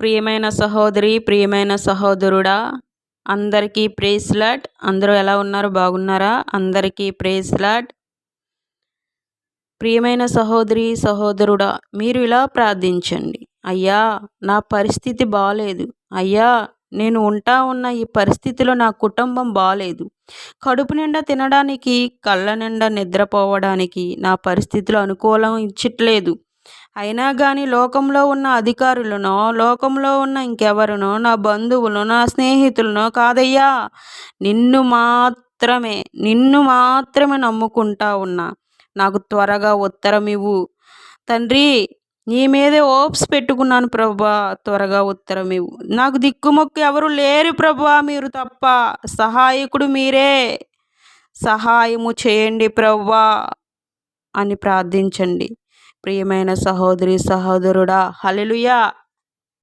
ప్రియమైన సహోదరి ప్రియమైన సహోదరుడా అందరికీ ప్రేస్లాట్ అందరూ ఎలా ఉన్నారు? బాగున్నారా? అందరికీ ప్రేస్లాట్ ప్రియమైన సహోదరి సహోదరుడా మీరు ఇలా ప్రార్థించండి. అయ్యా నా పరిస్థితి బాగాలేదు అయ్యా నేను ఉంటా ఉన్న ఈ పరిస్థితిలో నా కుటుంబం బాగాలేదు కడుపు నిండా తినడానికి కళ్ళ నిండా నిద్రపోవడానికి నా పరిస్థితులు అనుకూలం ఇచ్చట్లేదు. అయినా కానీ లోకంలో ఉన్న అధికారులనో లోకంలో ఉన్న ఇంకెవరినో నా బంధువులను నా స్నేహితులనో కాదయ్యా నిన్ను మాత్రమే నిన్ను మాత్రమే నమ్ముకుంటా ఉన్నా. నాకు త్వరగా ఉత్తరం ఇవ్వు. తండ్రి నీ మీదే ఓప్స్ పెట్టుకున్నాను ప్రభా త్వరగా ఉత్తరం ఇవ్వు. నాకు దిక్కుమొక్కు ఎవరు లేరు ప్రభా మీరు తప్ప సహాయకుడు మీరే. సహాయము చేయండి ప్రవ్వా అని ప్రార్థించండి. ప్రియమైన సహోదరి సహోదరుడా హలెలుయా